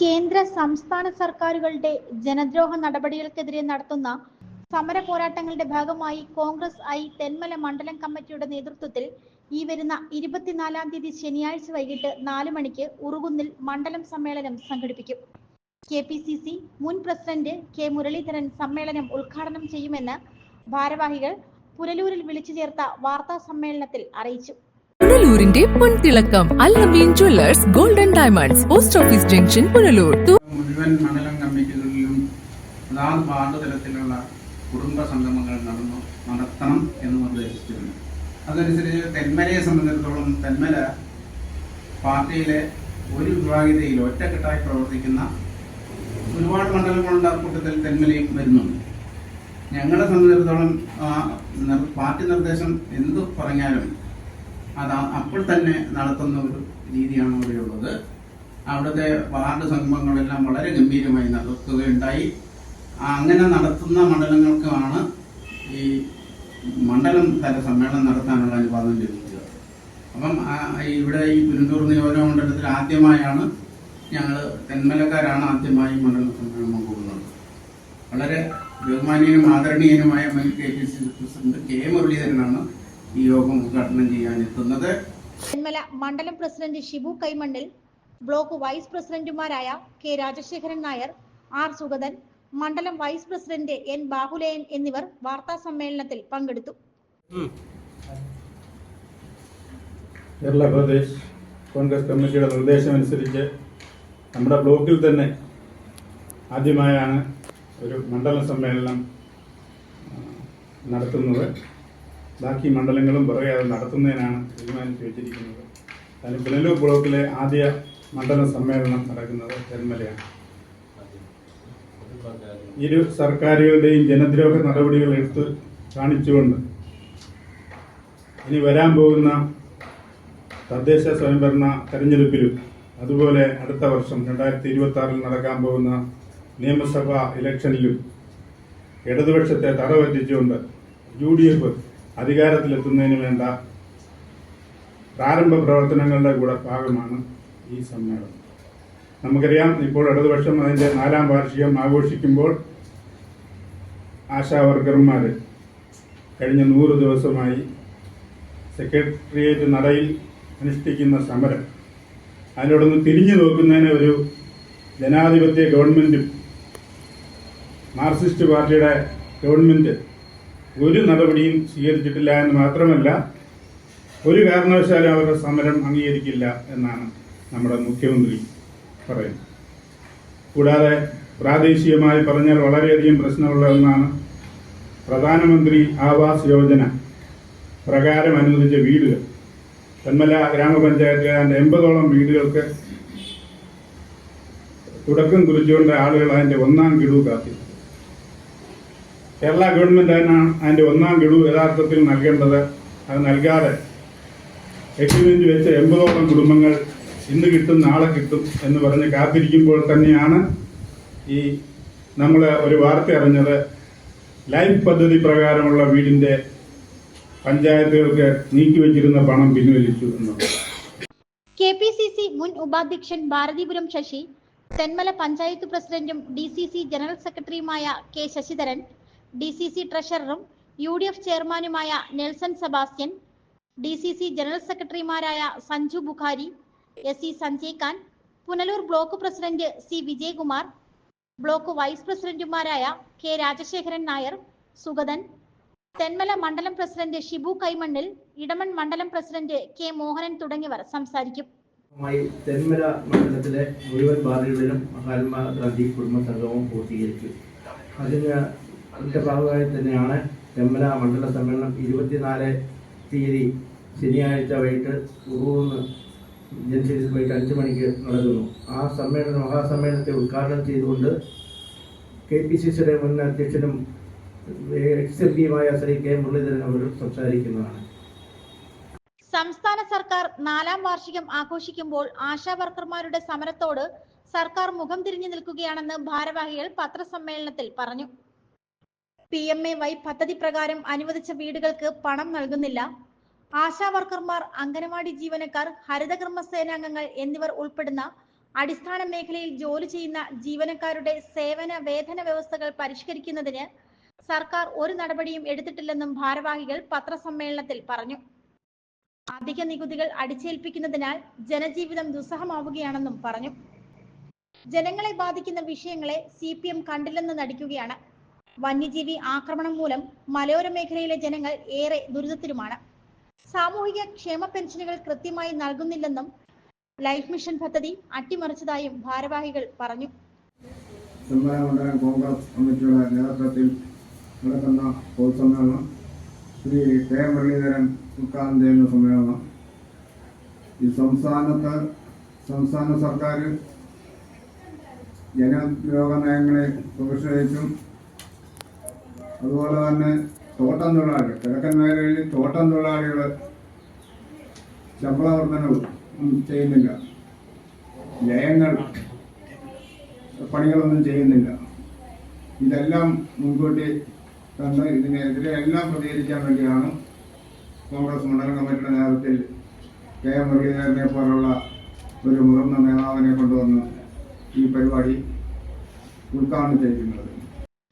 കേന്ദ്ര സംസ്ഥാന സർക്കാരുകളുടെ ജനദ്രോഹ നടപടികൾക്കെതിരെ നടത്തുന്ന സമര പോരാട്ടങ്ങളുടെ ഭാഗമായി കോൺഗ്രസ് ഐ തെന്മല മണ്ഡലം കമ്മിറ്റിയുടെ നേതൃത്വത്തിൽ ഈ വരുന്ന ഇരുപത്തിനാലാം തീയതി ശനിയാഴ്ച വൈകിട്ട് നാല് മണിക്ക് ഉറുകുന്നിൽ മണ്ഡലം സമ്മേളനം സംഘടിപ്പിക്കും. കെ പി സി സി മുൻ പ്രസിഡന്റ് കെ മുരളീധരൻ സമ്മേളനം ഉദ്ഘാടനം ചെയ്യുമെന്ന് ഭാരവാഹികൾ പുനലൂരിൽ വിളിച്ചു ചേർത്ത വാർത്താ സമ്മേളനത്തിൽ അറിയിച്ചു. പുനലൂരിന്റെ പൊൻതിളക്കം Allameen jewellers golden diamonds post office junction Punalur. മുഴുവൻ മണ്ഡലം കമ്മിറ്റികളിലും അതാത് വാർഡ് തലത്തിലുള്ള കുടുംബ സംഗമങ്ങൾ നടന്നു നടത്തണം എന്ന് നിർദ്ദേശിച്ചിരുന്നു. അതനുസരിച്ച് തെന്മലയെ സംബന്ധിച്ചിടത്തോളം തെന്മല പാർട്ടിയിലെ ഒരു വിഭാഗീയതയിൽ ഒറ്റക്കെട്ടായി പ്രവർത്തിക്കുന്ന ഒരുപാട് മണ്ഡലങ്ങളുടെ കൂട്ടത്തിൽ തെന്മലയും വരുന്നുണ്ട്. ഞങ്ങളെ സംബന്ധിച്ചിടത്തോളം പാർട്ടി നിർദ്ദേശം എന്തു പറഞ്ഞാലും അത് അപ്പോൾ തന്നെ നടത്തുന്ന ഒരു രീതിയാണ് ഇവിടെയുള്ളത് അവിടുത്തെ വാർഡ് സംഗമങ്ങളെല്ലാം വളരെ ഗംഭീരമായി നടത്തുകയുണ്ടായി. അങ്ങനെ നടത്തുന്ന മണ്ഡലങ്ങൾക്കാണ് ഈ മണ്ഡലം തല സമ്മേളനം നടത്താനുള്ള അനുവാദം ലഭിക്കുക. അപ്പം ഇവിടെ ഈ പുനന്തൂർ നിയോജക മണ്ഡലത്തിൽ ആദ്യമായാണ് ഞങ്ങൾ തെന്മലക്കാരാണ് ആദ്യമായി മണ്ഡലം സമ്മേളനം പോകുന്നത്. വളരെ ബഹുമാനീയനും ആദരണീയനുമായ മുൻ K C C president K മുരളീധരനാണ് ഈ യോഗം ഉദ്ഘാടനം ചെയ്യാൻ എത്തുന്നത്. തെന്മല മണ്ഡലം president Shibu Kaimannil block vice പ്രസിഡന്റുമാരായ കെ രാജശേഖരൻ നായർ ആർ സുഗതൻ മണ്ഡലം വൈസ് പ്രസിഡന്റ് എൻ ബാഹുലയൻ എന്നിവർ വാർത്താ സമ്മേളനത്തിൽ പങ്കെടുത്തു. കേരള പ്രദേശ് കോൺഗ്രസ് കമ്മിറ്റിയുടെ നിർദ്ദേശമനുസരിച്ച് നമ്മുടെ ബ്ലോക്കിൽ തന്നെ ആദ്യമായാണ് ഒരു മണ്ഡലം സമ്മേളനം നടത്തുന്നത്. ബാക്കി മണ്ഡലങ്ങളും പുറകെ അത് നടത്തുന്നതിനാണ് തീരുമാനിച്ചു വെച്ചിരിക്കുന്നത്. അതിന് പുനലൂർ ബ്ലോക്കിലെ ആദ്യ മണ്ഡല സമ്മേളനം നടക്കുന്നത് തെന്മലയാണ് ഇരു സർക്കാരുകളുടെയും ജനദ്രോഹ നടപടികൾ എടുത്ത് കാണിച്ചുകൊണ്ട് ഇനി വരാൻ പോകുന്ന തദ്ദേശ സ്വയംഭരണ തെരഞ്ഞെടുപ്പിലും അതുപോലെ അടുത്ത വർഷം രണ്ടായിരത്തി ഇരുപത്തി ആറിൽ നടക്കാൻ പോകുന്ന നിയമസഭാ ഇലക്ഷനിലും ഇടതുപക്ഷത്തെ തറവറ്റിച്ചുകൊണ്ട് യു ഡി എഫ് അധികാരത്തിലെത്തുന്നതിന് വേണ്ട പ്രാരംഭ പ്രവർത്തനങ്ങളുടെ കൂടെ ഭാഗമാണ് ഈ സമ്മേളനം. നമുക്കറിയാം ഇപ്പോൾ ഇടതുപക്ഷം അതിന്റെ നാലാം വാർഷികം ആഘോഷിക്കുമ്പോൾ ആശാ വർക്കർമാർ കഴിഞ്ഞ നൂറ് ദിവസമായി സെക്രട്ടേറിയറ്റ് നടയിൽ അനുഷ്ഠിക്കുന്ന സമരം. അതിനോടൊന്ന് തിരിഞ്ഞു നോക്കുന്നതിന് ഒരു ജനാധിപത്യ ഗവൺമെന്റും മാർക്സിസ്റ്റ് പാർട്ടിയുടെ ഗവൺമെന്റ് ഒരു നടപടിയും സ്വീകരിച്ചിട്ടില്ല എന്ന് മാത്രമല്ല ഒരു കാരണവശാലും അവരുടെ സമരം അംഗീകരിക്കില്ല എന്നാണ് നമ്മുടെ മുഖ്യമന്ത്രി പറയുന്നത്. കൂടാതെ പ്രാദേശികമായി പറഞ്ഞാൽ വളരെയധികം പ്രശ്നമുള്ള ഒന്നാണ് പ്രധാനമന്ത്രി ആവാസ് യോജന പ്രകാരം അനുവദിച്ച വീടുകൾ. തെന്മല ഗ്രാമപഞ്ചായത്തിലെ എൺപതോളം വീടുകൾക്ക് തുടക്കം കുറിച്ചുകൊണ്ട് ആളുകൾ അതിന്റെ ഒന്നാം കിടവ് കാത്തി. കേരള ഗവൺമെന്റ് അതിനാണ് അതിന്റെ ഒന്നാം ഗഡു യഥാർത്ഥത്തിൽ നൽകേണ്ടത്. അത് നൽകാതെ എഗ്രിമെന്റ് വെച്ച് എൺപതോളം കുടുംബങ്ങൾ ഇന്ന് കിട്ടും നാളെ കിട്ടും എന്ന് പറഞ്ഞ് കാത്തിരിക്കുമ്പോൾ തന്നെയാണ് ഈ നമ്മൾ ഒരു വാർത്ത അറിഞ്ഞത്. ലൈഫ് പദ്ധതി പ്രകാരമുള്ള വീടിന്റെ പഞ്ചായത്തുകൾക്ക് നീക്കിവെച്ചിരുന്ന പണം പിൻവലിച്ചു കെ പി സി സി മുൻ ഉപാധ്യക്ഷൻ ഭാരതീപുരം ശശി തെന്മല പഞ്ചായത്ത് പ്രസിഡന്റും ഡി സി സി ജനറൽ സെക്രട്ടറിയുമായ K Sasidharan D C C ട്രഷററും U D F ചെയർമാനുമായ Nelson Sebastian D C C general സെക്രട്ടറിമാരായ Sanju Bukhari S C Sanjay Khan Punalur block president C Vijayakumar block vice പ്രസിഡന്റുമാരായ K Rajasekharan Nair Sugathan Thenmala മണ്ഡലം president Shibu Kaimannil Edamon മണ്ഡലം president K Mohanan തുടങ്ങിയവർ സംസാരിക്കും. തെന്മല മണ്ഡലത്തിലെ മുഴുവൻ വാർഡുകളിലും മഹാത്മാഗാന്ധി കുടുംബ സംഗമം പൂർത്തീകരിച്ചു. അതിന് അതിന്റെ ഭാഗമായി തന്നെയാണ് തെന്മല മണ്ഡല സമ്മേളനം ഇരുപത്തിനാല് തീയതി ശനിയാഴ്ച വൈകിട്ട് ഉറൂന്ന് ജനശേഷി വൈകിട്ട് അഞ്ച് മണിക്ക് നടക്കുന്നു. ആ സമ്മേളനം മഹാസമ്മേളനത്തെ ഉദ്ഘാടനം ചെയ്തുകൊണ്ട് കെ പി സി സിയുടെ മുൻ അധ്യക്ഷനും എക്സ് എം പിയുമായ ശ്രീ കെ മുരളീധരൻ അവർ സംസാരിക്കുന്നതാണ്. സംസ്ഥാന സർക്കാർ നാലാം വാർഷികം ആഘോഷിക്കുമ്പോൾ ആശാവർക്കർമാരുടെ സമരത്തോട് സർക്കാർ മുഖം തിരിഞ്ഞു നിൽക്കുകയാണെന്ന് ഭാരവാഹികൾ പത്രസമ്മേളനത്തിൽ പറഞ്ഞു. പി എം എ വൈ പദ്ധതി പ്രകാരം അനുവദിച്ച വീടുകൾക്ക് പണം നൽകുന്നില്ല. ആശാ വർക്കർമാർ അംഗനവാടി ജീവനക്കാർ ഹരിതകർമ്മ സേനാംഗങ്ങൾ എന്നിവർ ഉൾപ്പെടുന്ന അടിസ്ഥാന മേഖലയിൽ ജോലി ചെയ്യുന്ന ജീവനക്കാരുടെ സേവന വേതന വ്യവസ്ഥകൾ പരിഷ്കരിക്കുന്നതിന് സർക്കാർ ഒരു നടപടിയും എടുത്തിട്ടില്ലെന്നും ഭാരവാഹികൾ പത്രസമ്മേളനത്തിൽ പറഞ്ഞു. അധിക നികുതികൾ അടിച്ചേൽപ്പിക്കുന്നതിനാൽ ജനജീവിതം ദുസ്സഹമാവുകയാണെന്നും പറഞ്ഞു. ജനങ്ങളെ ബാധിക്കുന്ന വിഷയങ്ങളെ സി പി എം കണ്ടില്ലെന്ന് നടിക്കുകയാണ്. വന്യജീവി ആക്രമണം മൂലം മലയോര മേഖലയിലെ ജനങ്ങൾ ഏറെ ദുരിതത്തിലുമാണ്. സാമൂഹിക ക്ഷേമ പെൻഷനുകൾ കൃത്യമായി നൽകുന്നില്ലെന്നും ലൈഫ് മിഷൻ പദ്ധതി അട്ടിമറിച്ചതായും ഭാരവാഹികൾ പറഞ്ഞു. കോൺഗ്രസ് കമ്മിറ്റിയുടെ നേതൃത്വത്തിൽ നടക്കുന്ന പൊതുസമ്മേളനം ശ്രീ കെ മുരളീധരൻ ഉദ്ഘാടനം ചെയ്യുന്ന സമ്മേളനം. ഈ സംസ്ഥാനത്ത് സംസ്ഥാന സർക്കാർ ജനദ്രോഹ നയങ്ങളെ പ്രതിഷേധിച്ചും അതുപോലെ തന്നെ തോട്ടം തൊഴിലാളികൾ കിഴക്കൻ മേഖലയിൽ തോട്ടം തൊഴിലാളികൾ ശമ്പള വർധനവും ഒന്നും ചെയ്യുന്നില്ല. ലയങ്ങൾ പണികളൊന്നും ചെയ്യുന്നില്ല. ഇതെല്ലാം മുൻകൂട്ടി കണ്ട് ഇതിനെതിരെ എല്ലാം പ്രതികരിക്കാൻ വേണ്ടിയാണ് കോൺഗ്രസ് മണ്ഡലം കമ്മിറ്റിയുടെ നേതൃത്വത്തിൽ കെ എം മുരളീധരനെ പോലുള്ള ഒരു മുതിർന്ന നേതാവിനെ കൊണ്ടുവന്ന് ഈ പരിപാടി ഉദ്ഘാടനം ചെയ്തിരുന്നത്